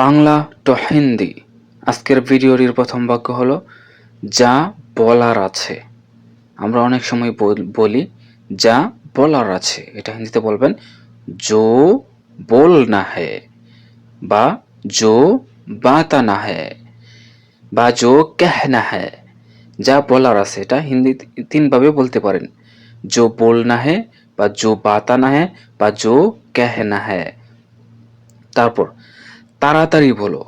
Bangla two Hindi. আজকের ভিডিওটির প্রথম বাক্য হলো, যা বলার আছে। আমরা অনেক সময় বলি যা বলার আছে। এটা হিন্দিতে বলবেন জো বল না হে বা জো বাতা না হে বা জো কেহ না হে যা বলার আছে, এটা হিন্দি তিনভাবে বলতে পারেন। জো বল না হে বা জো বাতা না হে বা জো কেহ না হে তারপর তাড়াতাড়ি বলো।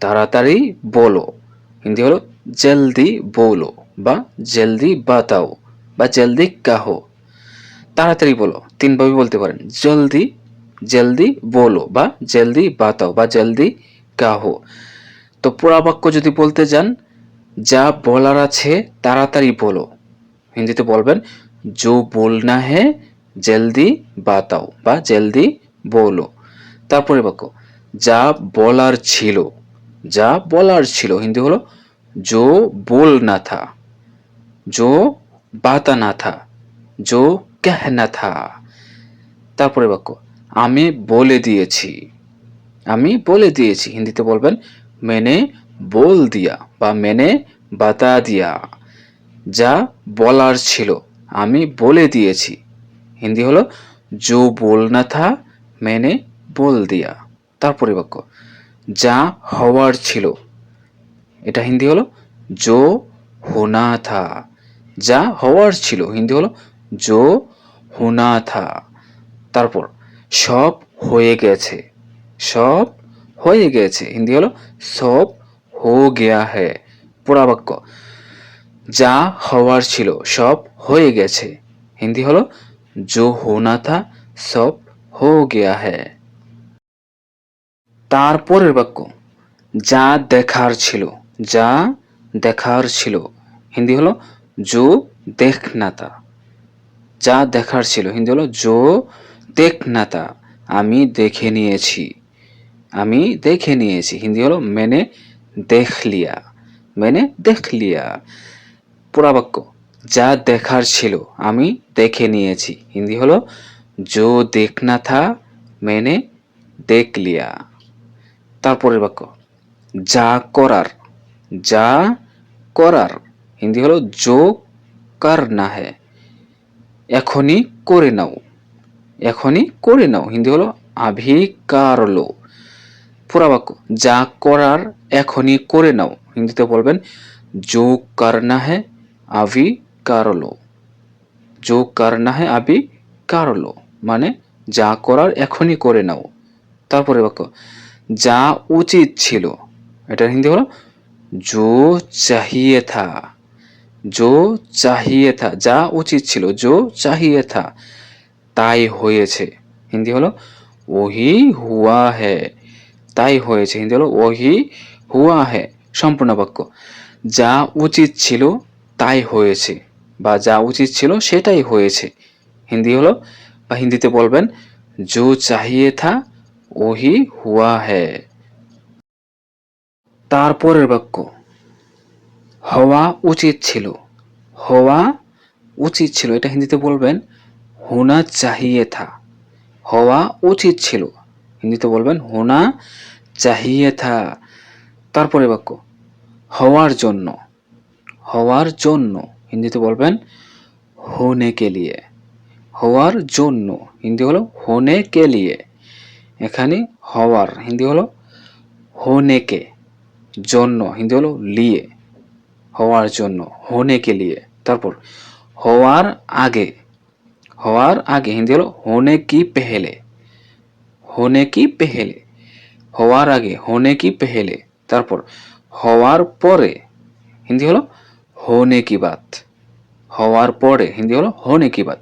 তাড়াতাড়ি বলো। হিন্দি হলো জলদি বলো বা জলদি বাতাও বা জলদি কাহো। তাড়াতাড়ি বলো। তিনভাবে বলতে পারেন। জলদি জলদি বলো বা জলদি বাতাও বা জলদি কাহো। তো পুরা বাক্য যদি বলতে যান, যা বলার আছে তাড়াতাড়ি বলো। হিন্দিতে বলবেন, জো বলনা হে জলদি বাতাও বা জলদি বলো। তারপরে বাক্য যা বলার ছিল, যা বলার ছিল, হিন্দি হলো জো বোল না থা, জো বাতা না থা, জো কেহ না থা। তারপরে বাক্য, আমি বলে দিয়েছি, আমি বলে দিয়েছি, হিন্দিতে বলবেন, মেনে বল দিয়া বা মেনে বাতা দিয়া, যা বলার ছিল, আমি বলে দিয়েছি। হিন্দি হলো জো বোল না থা, মেনে বল দিয়া। তারপরে বাক্য যা হওয়ার ছিল। এটা হিন্দি হলো জো হোনা থা যা হওয়ার ছিল, হিন্দি হলো জো হোনা থা তারপর, সব হয়ে গেছে। সব হয়ে গেছে, হিন্দি হলো সব হো গেয়া হ্যায় পুরা বাক্য যা হওয়ার ছিল, সব হয়ে গেছে। হিন্দি হলো জো হোনা থা সব হো গেয়া হ্যায় তারপরের বাক্য, যা দেখার ছিল, যা দেখার ছিল। হিন্দি হলো, জো দেখনাতা। যা দেখার ছিল, হিন্দি হলো, জো দেখনাতা। আমি দেখে নিয়েছি, আমি দেখে নিয়েছি। হিন্দি হলো, মেনে দেখ লিয়া মেনে দেখ লিয়া পুরা বাক্য, যা দেখার ছিল, আমি দেখে নিয়েছি। হিন্দি হলো, জো দেখনা থা মেনে দেখ লিয়া তারপরের বাক্য। যা করার যা করার। হিন্দি হলো জো কার না হ্যায় এখনই করে নাও। এখনই করে নাও। হিন্দি হলো আভি কারলো পুরা বাক্য। যা করার, এখনই করে নাও। হিন্দিতে বলবেন জো করনা হ্যায় আভি কারলো জো করনা হ্যায় আভি কারলো মানে যা করার, এখনই করে নাও। তারপরে বাক্য। যা উচিত ছিল। এটা হিন্দি হলো, জো চাহিয়ে থা জো চাহিয়ে থা যা উচিত ছিল, জো চাহিয়ে থা তাই হয়েছে। হিন্দি হলো, ওহি হুয়া হে, তাই হয়েছে। হিন্দি হলো, ওহি হুয়া হে, সম্পূর্ণ বাক্য। যা উচিত ছিল, তাই হয়েছে, বা যা উচিত ছিল, সেটাই হয়েছে। হিন্দি হলো, বা হিন্দিতে বলবেন, জো চাহিয়ে থা ওহি হুয়া হে। তারপরের বাক্য, হওয়া উচিত ছিল। হওয়া উচিত ছিল, এটা হিন্দিতে বলবেন, হোনা চাহিয়ে থা। হওয়া উচিত ছিল, হিন্দিতে বলবেন, হোনা চাহিয়ে থা। তারপরে বাক্য, হওয়ার জন্য। হওয়ার জন্য, হিন্দিতে বলবেন হোনে কে লিয়ে। হওয়ার জন্য, হিন্দি হলো হোনে কে লিয়ে। এখানে হওয়ার, হিন্দি হলো হোনে কে জন্য, হিন্দি হলো লিয়ে, হওয়ার জন্য হোনে কে লিয়ে। তারপর, হওয়ার আগে হওয়ার আগে, হিন্দি হলো হোনে কি পেহেলে হোনে কি পেহেলে, হওয়ার আগে হোনে কি পেহেলে। তারপর, হওয়ার পরে, হিন্দি হলো হোনে কি বাত হওয়ার পরে, হিন্দি হলো হোনে কি বাত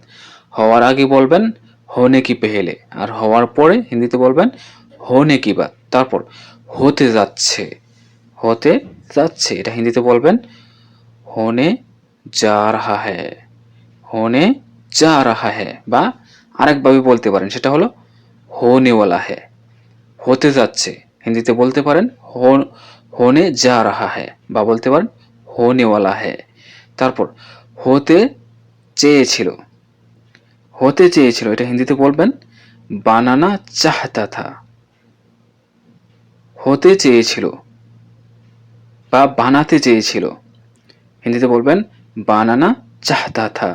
হওয়ার আগে বলবেন হোনে কি পেহেলে? আর হওয়ার পরে হিন্দিতে বলবেন, হোনে কি বাত তারপর, হতে যাচ্ছে। হতে যাচ্ছে, এটা হিন্দিতে বলবেন, হোনে যা রাহা হ্যায় হোনে যা রাহা হ্যায় বা আরেকভাবে বলতে পারেন, সেটা হলো, হোনেওয়ালা হ্যায় হতে যাচ্ছে, হিন্দিতে বলতে পারেন হো- হোনে যা রাহা হ্যায় বা বলতে পারেন, হোনেওয়ালা হ্যায় তারপর, হতে চেয়েছিল হতে চেয়েছিল, এটা হিন্দিতে বলবেন, বানানা চাহতা থা হতে চেয়েছিল বা বানাতে চেয়েছিল, হিন্দিতে বলবেন, বানানা চাহতা থা